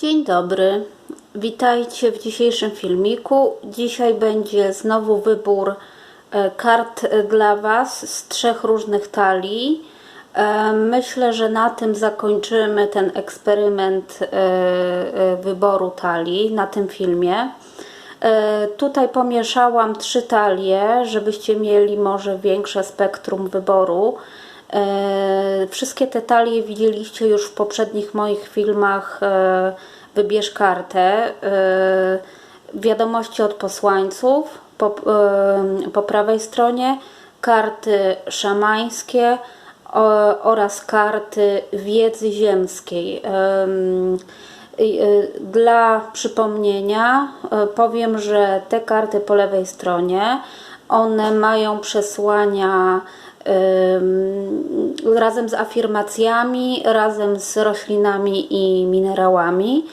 Dzień dobry, witajcie w dzisiejszym filmiku. Dzisiaj będzie znowu wybór e, kart dla Was z trzech różnych talii. E, Myślę, że na tym zakończymy ten eksperyment e, wyboru talii na tym filmie. Tutaj pomieszałam trzy talie, żebyście mieli może większe spektrum wyboru. E, Wszystkie te talie widzieliście już w poprzednich moich filmach e, Wybierz kartę. E, Wiadomości od posłańców po, po prawej stronie, karty szamańskie oraz karty wiedzy ziemskiej. Dla przypomnienia powiem, że te karty po lewej stronie one mają przesłania razem z afirmacjami, razem z roślinami i minerałami.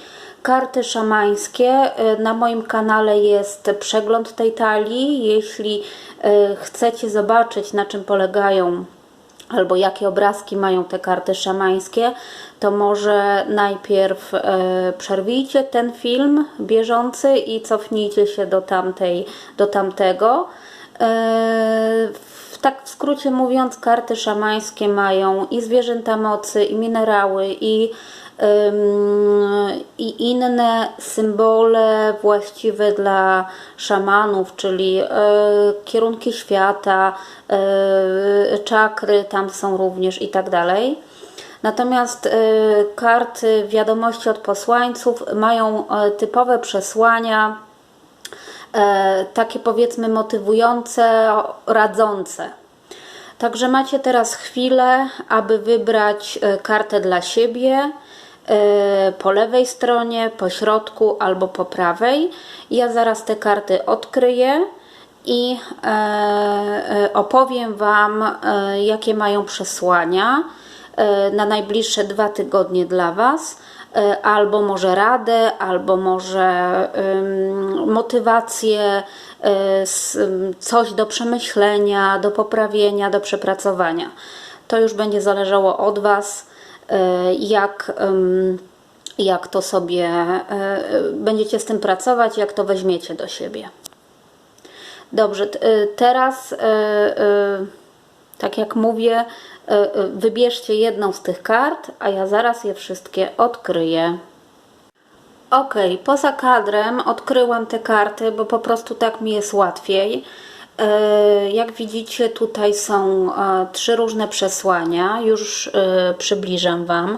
Karty szamańskie. y, Na moim kanale jest przegląd tej talii. Jeśli y, chcecie zobaczyć, na czym polegają albo jakie obrazki mają te karty szamańskie, to może najpierw e, przerwijcie ten film bieżący i cofnijcie się do, tamtej, do tamtego. E, tak w skrócie mówiąc, karty szamańskie mają i zwierzęta mocy, i minerały, i ym, i inne symbole właściwe dla szamanów, czyli e, kierunki świata, e, czakry tam są również i tak dalej. Natomiast e, karty wiadomości od posłańców mają e, typowe przesłania, takie powiedzmy motywujące, radzące. Także macie teraz chwilę, aby wybrać e, kartę dla siebie e, po lewej stronie, po środku albo po prawej. Ja zaraz te karty odkryję i e, e, opowiem Wam, e, jakie mają przesłania e, na najbliższe dwa tygodnie dla Was. E, Albo może radę, albo może motywację, ym, coś do przemyślenia, do poprawienia, do przepracowania. To już będzie zależało od Was, jak, jak to sobie będziecie z tym pracować, jak to weźmiecie do siebie. Dobrze, teraz, tak jak mówię, wybierzcie jedną z tych kart, a ja zaraz je wszystkie odkryję. Ok, poza kadrem odkryłam te karty, bo po prostu tak mi jest łatwiej. E, Jak widzicie, tutaj są e, trzy różne przesłania. Już e, przybliżam Wam.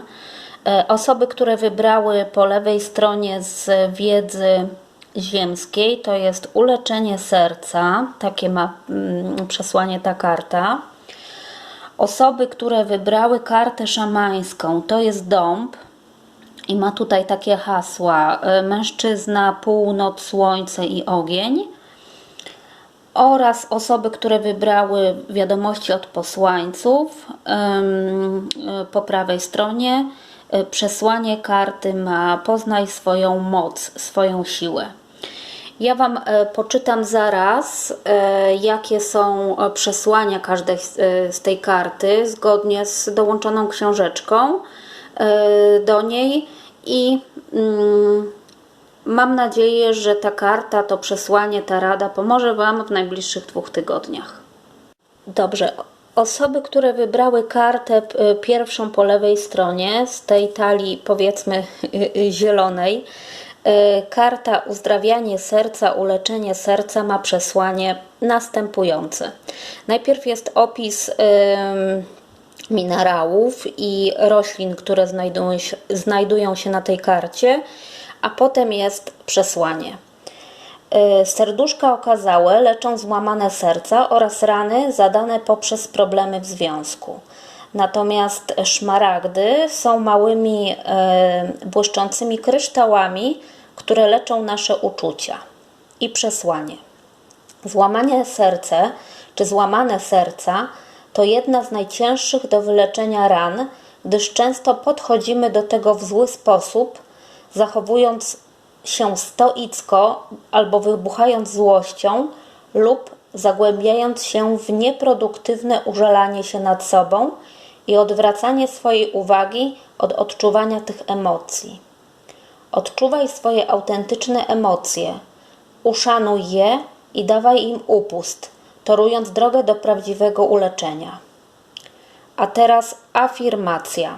E, Osoby, które wybrały po lewej stronie z wiedzy ziemskiej, to jest uleczenie serca. Takie ma mm, przesłanie ta karta. Osoby, które wybrały kartę szamańską, to jest dąb. I ma tutaj takie hasła: y, mężczyzna, północ, słońce i ogień. Oraz osoby, które wybrały wiadomości od posłańców. y, Po prawej stronie y, przesłanie karty ma: poznaj swoją moc, swoją siłę. Ja Wam e, poczytam zaraz, e, jakie są e, przesłania każdej z, tej karty, zgodnie z dołączoną książeczką do niej i mm, mam nadzieję, że ta karta, to przesłanie, ta rada pomoże Wam w najbliższych dwóch tygodniach. Dobrze. Osoby, które wybrały kartę pierwszą po lewej stronie z tej talii, powiedzmy zielonej, karta uzdrawianie serca, uleczenie serca ma przesłanie następujące. Najpierw jest opis minerałów i roślin, które znajdują się, na tej karcie, a potem jest przesłanie. Y, Serduszka okazałe leczą złamane serca oraz rany zadane poprzez problemy w związku. Natomiast szmaragdy są małymi błyszczącymi kryształami, które leczą nasze uczucia. I przesłanie. Złamanie serce czy złamane serca to jedna z najcięższych do wyleczenia ran, gdyż często podchodzimy do tego w zły sposób, zachowując się stoicko albo wybuchając złością lub zagłębiając się w nieproduktywne użalanie się nad sobą i odwracanie swojej uwagi od odczuwania tych emocji. Odczuwaj swoje autentyczne emocje, uszanuj je i dawaj im upust, torując drogę do prawdziwego uleczenia. A teraz afirmacja.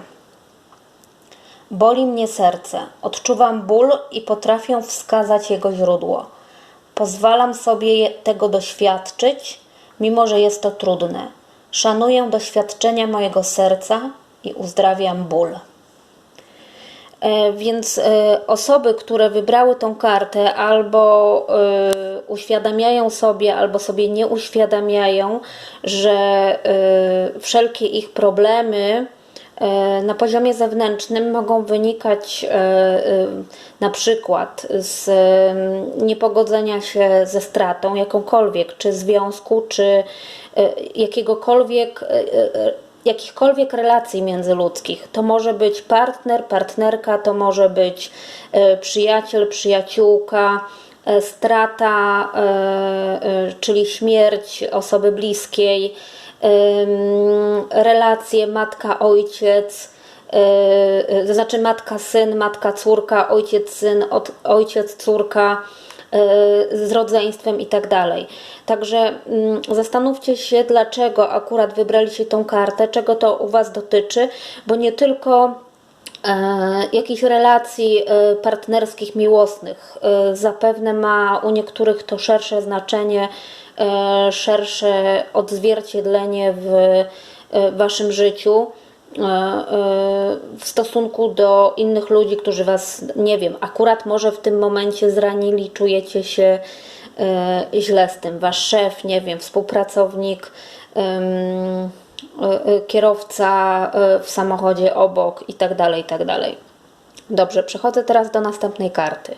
Boli mnie serce, odczuwam ból i potrafię wskazać jego źródło. Pozwalam sobie tego doświadczyć, mimo że jest to trudne. Szanuję doświadczenia mojego serca i uzdrawiam ból. E, Więc e, osoby, które wybrały tą kartę, albo e, uświadamiają sobie, albo sobie nie uświadamiają, że wszelkie ich problemy na poziomie zewnętrznym mogą wynikać na przykład z niepogodzenia się ze stratą jakąkolwiek, czy związku, czy jakiegokolwiek jakichkolwiek relacji międzyludzkich. To może być partner, partnerka, to może być e, przyjaciel, przyjaciółka, e, strata, e, czyli śmierć osoby bliskiej, relacje matka, ojciec, e, to znaczy matka, syn, matka, córka, ojciec, syn, ojciec, córka z rodzeństwem i tak dalej. Także mm, zastanówcie się, dlaczego akurat wybraliście tą kartę, czego to u Was dotyczy, bo nie tylko e, jakichś relacji e, partnerskich, miłosnych. E, Zapewne ma u niektórych to szersze znaczenie, szersze odzwierciedlenie w Waszym życiu w stosunku do innych ludzi, którzy Was, nie wiem, akurat może w tym momencie zranili, czujecie się e, źle z tym. Wasz szef, nie wiem, współpracownik, e, e, kierowca e, w samochodzie obok i tak dalej, i tak dalej. Dobrze, przechodzę teraz do następnej karty.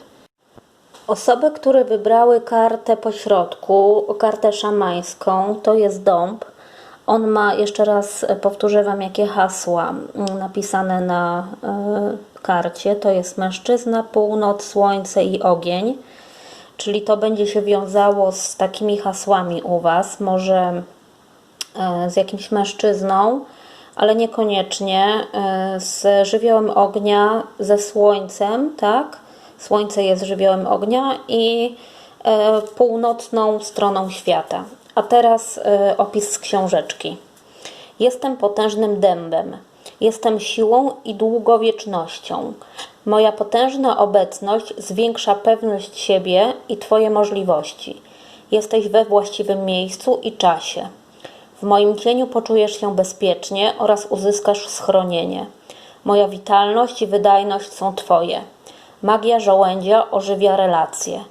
Osoby, które wybrały kartę pośrodku, kartę szamańską, to jest dąb. On ma, jeszcze raz powtórzę Wam, jakie hasła napisane na y, karcie. To jest mężczyzna, północ, słońce i ogień. Czyli to będzie się wiązało z takimi hasłami u Was. Może e, z jakimś mężczyzną, ale niekoniecznie e, z żywiołem ognia, ze słońcem, tak? Słońce jest żywiołem ognia i e, północną stroną świata. A teraz e, opis z książeczki. Jestem potężnym dębem. Jestem siłą i długowiecznością. Moja potężna obecność zwiększa pewność siebie i Twoje możliwości. Jesteś we właściwym miejscu i czasie. W moim cieniu poczujesz się bezpiecznie oraz uzyskasz schronienie. Moja witalność i wydajność są Twoje. Magia żołędzia ożywia relacje.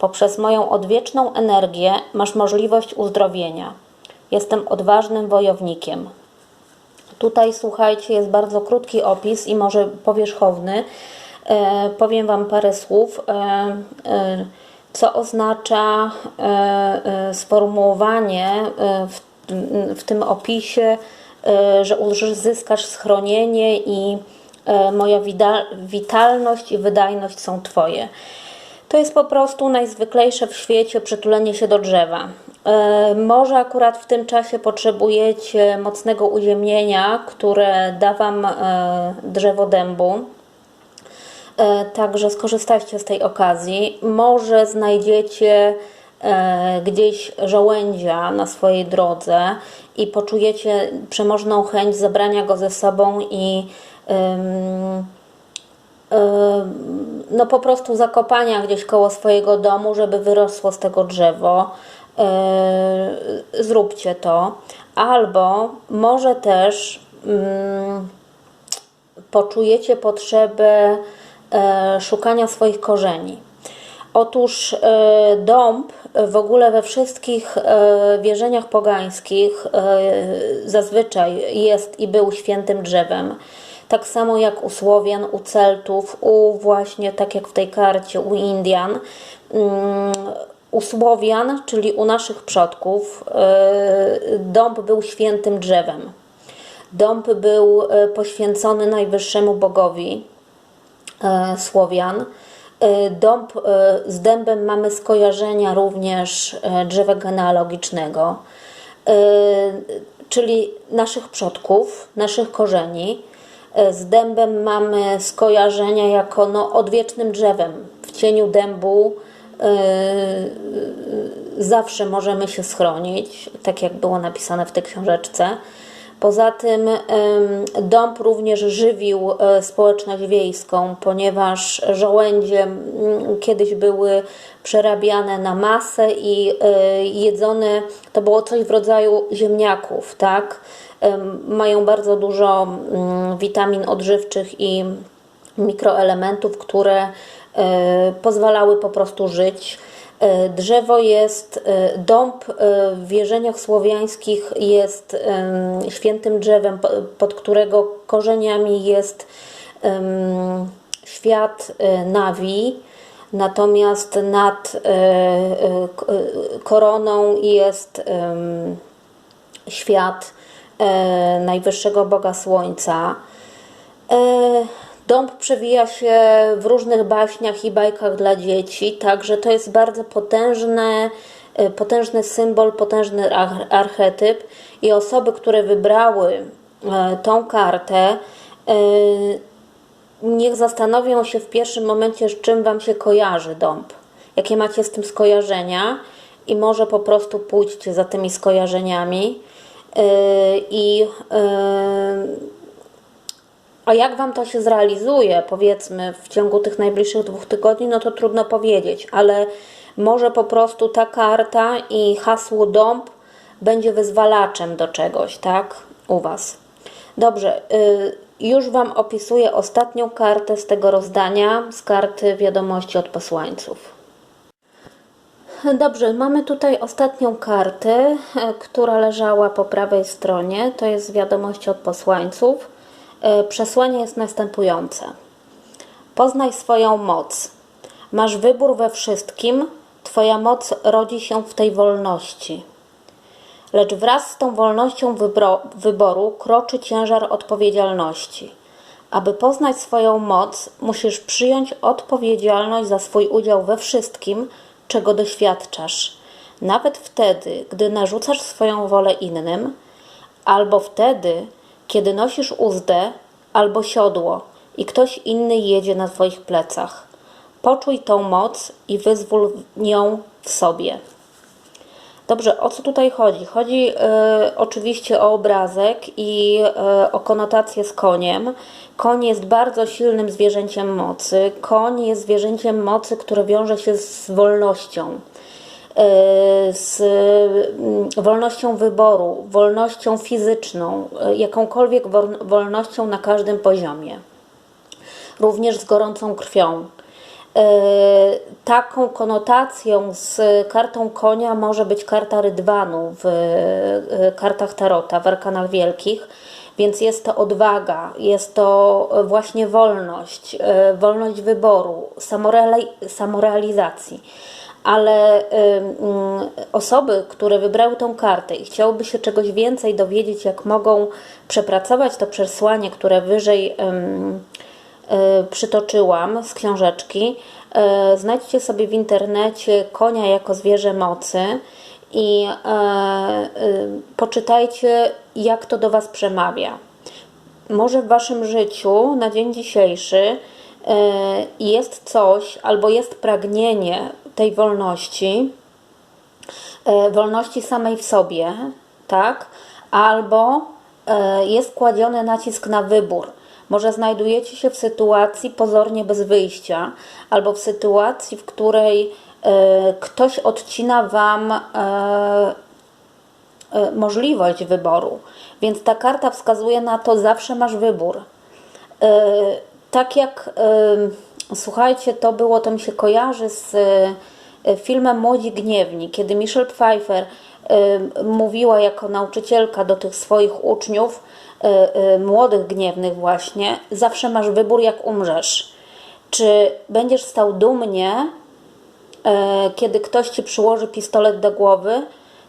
Poprzez moją odwieczną energię masz możliwość uzdrowienia. Jestem odważnym wojownikiem. Tutaj słuchajcie, jest bardzo krótki opis i może powierzchowny. E, powiem Wam parę słów, e, e, co oznacza e, e, sformułowanie e, w, w tym opisie, e, że uzyskasz schronienie i e, moja witalność i wydajność są Twoje. To jest po prostu najzwyklejsze w świecie przytulenie się do drzewa. E, może akurat w tym czasie potrzebujecie mocnego uziemnienia, które da Wam e, drzewo dębu. E, Także skorzystajcie z tej okazji. Może znajdziecie gdzieś żołędzia na swojej drodze i poczujecie przemożną chęć zabrania go ze sobą i no po prostu zakopania gdzieś koło swojego domu, żeby wyrosło z tego drzewo. E, Zróbcie to. Albo może też poczujecie potrzebę e, szukania swoich korzeni. Otóż e, dąb w ogóle we wszystkich e, wierzeniach pogańskich zazwyczaj jest i był świętym drzewem. Tak samo jak u Słowian, u Celtów, u właśnie tak jak w tej karcie, u Indian. Mm, U Słowian, czyli u naszych przodków, e, dąb był świętym drzewem. Dąb był e, poświęcony najwyższemu bogowi e, Słowian. Dąb, z dębem mamy skojarzenia również drzewa genealogicznego, czyli naszych przodków, naszych korzeni. E, Z dębem mamy skojarzenia jako no, odwiecznym drzewem. W cieniu dębu e, zawsze możemy się schronić, tak jak było napisane w tej książeczce. Poza tym dąb również żywił e, społeczność wiejską, ponieważ żołędzie kiedyś były przerabiane na masę i jedzone, to było coś w rodzaju ziemniaków, tak? Mają bardzo dużo mm, witamin odżywczych i mikroelementów, które e, pozwalały po prostu żyć. E, Drzewo jest, e, dąb w wierzeniach słowiańskich jest świętym drzewem, po- pod którego korzeniami jest świat Nawi, natomiast nad koroną jest świat e, najwyższego Boga Słońca. E, Dąb przewija się w różnych baśniach i bajkach dla dzieci, także to jest bardzo potężny, e, potężny symbol, potężny ar- archetyp i osoby, które wybrały e, tą kartę, e, niech zastanowią się w pierwszym momencie, z czym Wam się kojarzy dąb, jakie macie z tym skojarzenia i może po prostu pójdźcie za tymi skojarzeniami i e, a jak Wam to się zrealizuje, powiedzmy, w ciągu tych najbliższych dwóch tygodni, no to trudno powiedzieć, ale może po prostu ta karta i hasło dąb będzie wyzwalaczem do czegoś, tak? U Was. Dobrze, y, już Wam opisuję ostatnią kartę z tego rozdania, z karty wiadomości od posłańców. Dobrze, mamy tutaj ostatnią kartę, e, która leżała po prawej stronie. To jest wiadomość od posłańców. E, Przesłanie jest następujące. Poznaj swoją moc. Masz wybór we wszystkim. Twoja moc rodzi się w tej wolności. Lecz wraz z tą wolnością wyboru kroczy ciężar odpowiedzialności. Aby poznać swoją moc, musisz przyjąć odpowiedzialność za swój udział we wszystkim, czego doświadczasz. Nawet wtedy, gdy narzucasz swoją wolę innym, albo wtedy, kiedy nosisz uzdę albo siodło i ktoś inny jedzie na Twoich plecach. Poczuj tą moc i wyzwól nią w sobie. Dobrze, o co tutaj chodzi? Chodzi e, oczywiście o obrazek i e, o konotację z koniem. Koń jest bardzo silnym zwierzęciem mocy. Koń jest zwierzęciem mocy, które wiąże się z wolnością. e, Z mm, wolnością wyboru, wolnością fizyczną, e, jakąkolwiek wol- wolnością na każdym poziomie również z gorącą krwią. E, Taką konotacją z kartą konia może być karta rydwanu w e, kartach tarota, w arkanach wielkich, więc jest to odwaga, jest to właśnie wolność, e, wolność wyboru, samoreali- samorealizacji. Ale osoby, które wybrały tą kartę i chciałyby się czegoś więcej dowiedzieć, jak mogą przepracować to przesłanie, które wyżej przytoczyłam z książeczki. Y, Znajdźcie sobie w internecie konia jako zwierzę mocy i y, poczytajcie, jak to do Was przemawia. Może w Waszym życiu na dzień dzisiejszy jest coś albo jest pragnienie tej wolności, e, wolności samej w sobie, tak? Albo e, jest kładziony nacisk na wybór. Może znajdujecie się w sytuacji pozornie bez wyjścia, albo w sytuacji, w której e, ktoś odcina Wam e, e, możliwość wyboru. Więc ta karta wskazuje na to, zawsze masz wybór. E, tak jak e, słuchajcie, to było, to mi się kojarzy z e, filmem Młodzi Gniewni, kiedy Michelle Pfeiffer mówiła jako nauczycielka do tych swoich uczniów, e, e, młodych gniewnych właśnie, zawsze masz wybór, jak umrzesz. Czy będziesz stał dumnie, e, kiedy ktoś ci przyłoży pistolet do głowy,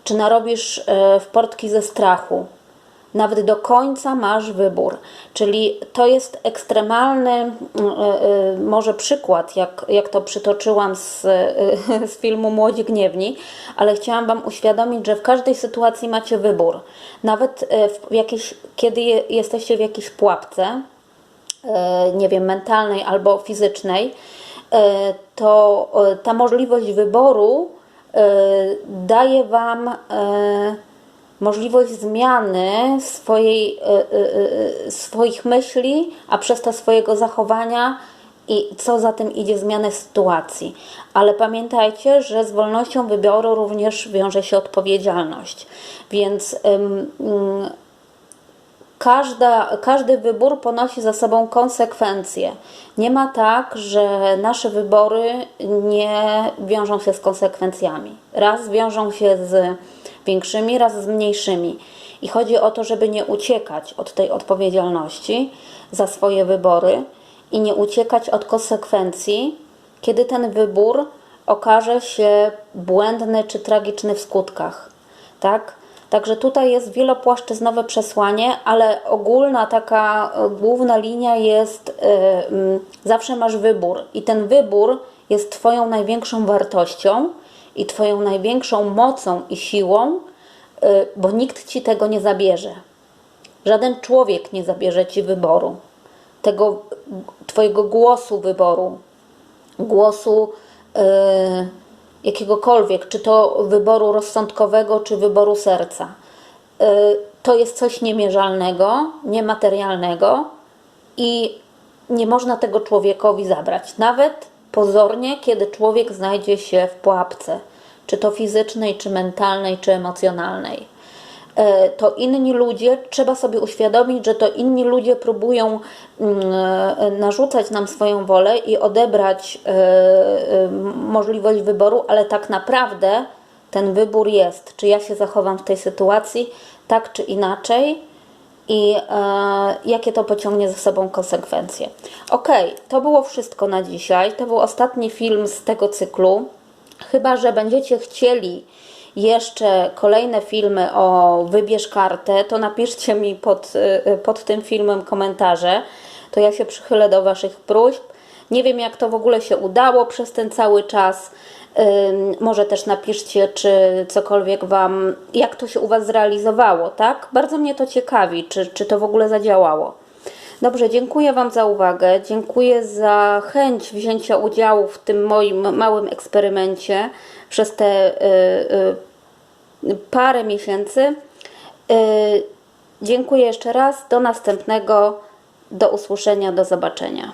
czy narobisz w portki ze strachu. Nawet do końca masz wybór. Czyli to jest ekstremalny mm, e, e, może przykład, jak, jak to przytoczyłam z, e, z filmu Młodzi Gniewni, ale chciałam Wam uświadomić, że w każdej sytuacji macie wybór. Nawet w jakiejś, kiedy je, jesteście w jakiejś pułapce, nie wiem, mentalnej albo fizycznej, to ta możliwość wyboru daje Wam możliwość zmiany swojej, e, e, e, swoich myśli, a przez to swojego zachowania i co za tym idzie zmianę sytuacji. Ale pamiętajcie, że z wolnością wyboru również wiąże się odpowiedzialność. Więc ym, ym, każda, każdy wybór ponosi za sobą konsekwencje. Nie ma tak, że nasze wybory nie wiążą się z konsekwencjami. Raz wiążą się z większymi, raz z mniejszymi. I chodzi o to, żeby nie uciekać od tej odpowiedzialności za swoje wybory i nie uciekać od konsekwencji, kiedy ten wybór okaże się błędny czy tragiczny w skutkach. Tak? Także tutaj jest wielopłaszczyznowe przesłanie, ale ogólna taka e, główna linia jest, y, mm, zawsze masz wybór i ten wybór jest Twoją największą wartością i Twoją największą mocą i siłą, y, bo nikt Ci tego nie zabierze. Żaden człowiek nie zabierze Ci wyboru, tego Twojego głosu wyboru, głosu y, jakiegokolwiek, czy to wyboru rozsądkowego, czy wyboru serca. Y, to jest coś niemierzalnego, niematerialnego i nie można tego człowiekowi zabrać. Nawet pozornie, kiedy człowiek znajdzie się w pułapce, czy to fizycznej, czy mentalnej, czy emocjonalnej. E, to inni ludzie, trzeba sobie uświadomić, że to inni ludzie próbują mm, e, narzucać nam swoją wolę i odebrać e, możliwość wyboru, ale tak naprawdę ten wybór jest, czy ja się zachowam w tej sytuacji tak czy inaczej i e, jakie to pociągnie za sobą konsekwencje. Ok, to było wszystko na dzisiaj. To był ostatni film z tego cyklu. Chyba, że będziecie chcieli jeszcze kolejne filmy o wybierz kartę, to napiszcie mi pod, y, pod tym filmem komentarze. To ja się przychylę do Waszych próśb. Nie wiem, jak to w ogóle się udało przez ten cały czas. Może też napiszcie, czy cokolwiek Wam, jak to się u Was zrealizowało, tak? Bardzo mnie to ciekawi, czy, czy to w ogóle zadziałało. Dobrze, dziękuję Wam za uwagę. Dziękuję za chęć wzięcia udziału w tym moim małym eksperymencie przez te y, y, parę miesięcy. Y, dziękuję jeszcze raz. Do następnego. Do usłyszenia, do zobaczenia.